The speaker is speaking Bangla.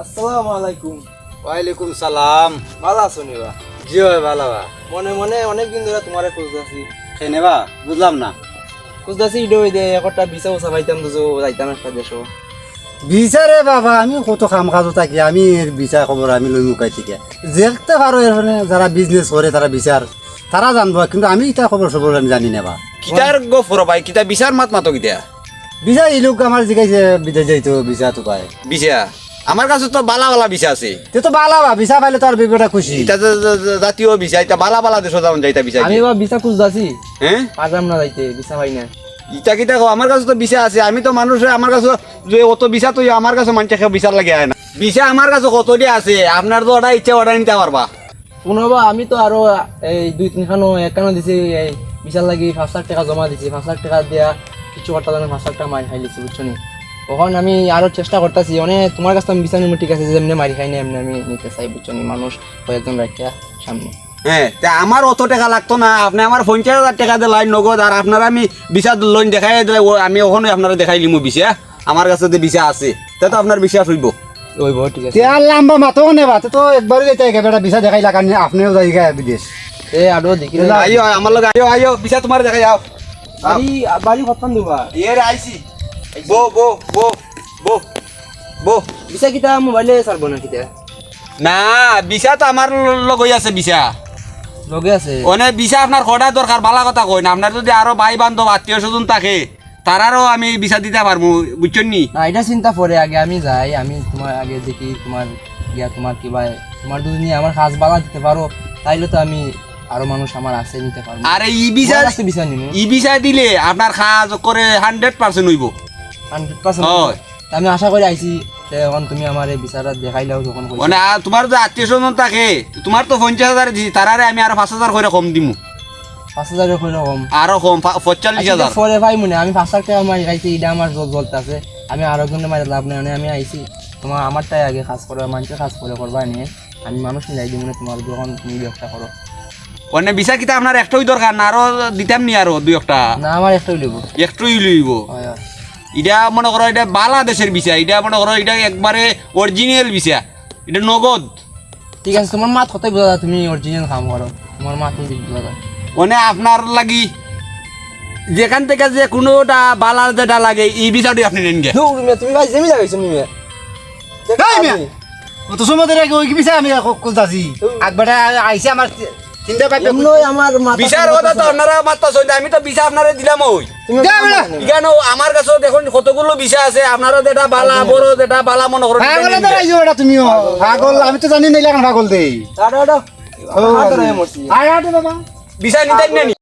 আসসালামু আলাইকুম। ওয়ালাইকুম সালাম। ভালো আছো নিবা? জি হয় ভালো বা মনে মনে অনেক দিন ধরে তোমারে খুঁজতেছি। খেনে বা বুঝলাম না। খুঁজতেছি ইডো দে একটা বিছা উচা পাইতাম দুজো যাইতাম একটা দেশো। বিচারে বাবা আমি কত কাম কাজ থাকি আমি এর বিচার খবর আমি লই মুখাই থেকে। দেখতে পারো এখানে যারা বিজনেস করে তারা বিচার তারা জানব কিন্তু আমি এটা খবর সবর আমি জানি না বা কিতার গফর ভাই কিতা বিচার মাত মাতো কিতা? বিচার এই লোক আমার জিগাইছে বিদেশ যাইতো বিচার তো পায়। বিছা আমার কাছে তো বালা বালা বিছা আছে। তে তো বালা বা বিচার পাইলে তো আর বিবেটা খুশি। যে- যে জাতীয় বিছা এটা বালা বালা দেশ যাওন যাইতা বিছা আমি এবার বিছা খুঁজতেছি। হ্যাঁ? পারলাম না যাইতে বিছা পাই না। ইটা কও, আমার কাছে তো বিছা আছে আমি তো মানুষে আমার কাছে যে অত বিছা তো আমার কাছে মানুষে কেউ বিচার লাগে না। বিছা আমার কাছে কত দিয়ে আছে আপনার তো ওটা ইচ্ছা অর্ডার নিতে পারবা। পুনর্বা আমি তো আরও এই দুই তিনখানো একানো দিছি এই বিশাল লাগি পাঁচ লাখ টাকা জমা দিছি পাঁচ লাখ টাকা দিয়া কিছু করতে পাঁচ লাখ টাকা মারি খাই লিছি বুঝছ নি? তখন আমি আরও চেষ্টা করতেছি মানে তোমার কাছে আমি বিচার নিবো ঠিক আছে যে এমনি মারি খাই না এমনি আমি নিতে চাই বুঝছ মানুষ কয়েকজন রাখিয়া সামনে। হ্যাঁ তা আমার অত টাকা লাগতো না আপনি আমার পঞ্চাশ হাজার টাকা দিয়ে লাইন নগদ আর আপনারা আমি বিচার লোন দেখাই দিলে আমি ওখানে আপনারা দেখাই লিমু বিছা আমার কাছে যে বিছা আছে তা তো আপনার বিশ্বাস হইব। ওই বউ ঠিক আছে। তে আর লাম্বা মাতো নে বা তো একবারই যাইতে একেবারে বিচার দেখাই লাগান আপনিও যাই গা বিদেশ। এ আরও দেখি। আইও আমার লগে আইও আইও বিছা তোমার দেখাই যাও বাড়ি বাড়ি কতক্ষণ দিবা। ইয়ে রে আইছি। বো বো বো বো বো। বিচার কিতা মোবাইলে চালবো না কিতা? না বিছা তো আমার লগ আছে বিছা। লগে আছে? ওনে বিছা আপনার কটা দরকার বালা কথা কই না। আপনার যদি আরও ভাই বান্ধব আত্মীয় স্বজন থাকে তারারও আমি বিছা দিতে পারব বুঝছেন নি? না এটা চিন্তা পরে আগে আমি যাই আমি তোমার আগে দেখি তোমার ইয়া তোমার কিবা তোমার দুদিনে আমার কাজ বালা দিতে পারো তাইলে তো আমি আরও মানুষ আমার আছে নিতে পারব আরে ই বিছা বিচার ই বিছা দিলে আপনার কাজ করে হান্ড্রেড পার্সেন্ট হইব। আমি আশা করে আইছি এখন তুমি আমার এই বিচারটা দেখাইলাও যখন। মানে তোমার যে আত্মীয় স্বজন থাকে তোমার তো পঞ্চাশ হাজার দিছি তারারে আমি আরও পাঁচ হাজার করে কম দিমু। পাঁচ হাজারের কই রকম আরও কম পঁয়তাল্লিশ হাজার পরে ভাই মনে আমি পাঁচ লাখ টাকা মারি খাইছি এটা আমার জল জ্বলতে আছে। আমি আরও একজনের মারি লাভ নেই মানে আমি আইছি তোমার আমারটাই আগে কাজ করো মানুষের কাজ করে করবা নিয়ে আমি মানুষ মিলাই দিব না তোমার যখন তুমি ব্যবসা করো মানে বিছা কিতা আপনার একটাই দরকার না আরও দিতাম নি আরও দুই একটা? না আমার একটাই লিব একটুই লইব। এটা মনে করো এটা বাংলাদেশের বিষয় এটা মনে করো এটা একবারে অরিজিনাল বিষয়। এটা নগদ। ঠিক আছে তোমার মাত কতই বোঝা তুমি অরিজিনাল কাম করো? তোমার মাত তুমি বোঝা মানে আপনার লাগি যেখান থেকে যে কোনোটা বালার যেটা লাগে এই বিষয়টি আপনি নেন গে। তুমি ভাই জেমি লাগাইছো নি মিয়া? অত সময় ধরে ওই কি বিচার আমি খুঁজতাছি আগবারে আইছে আমার পাইপে এমনই আমার মাথা বিচার কথা তো আপনারা মাত্র চলতে আমি তো বিচার আপনারা দিলাম ওই। কেন আমার কাছে দেখুন কতগুলো বিষয় আছে আপনারা যেটা বালা বড় যেটা বালা মনে করো পাগল তো আইছো এটা তুমিও। পাগল। আমি তো জানি না এখন পাগল দেই আড়ো, আড়ো। বাবা। বিষয় নিতে নি?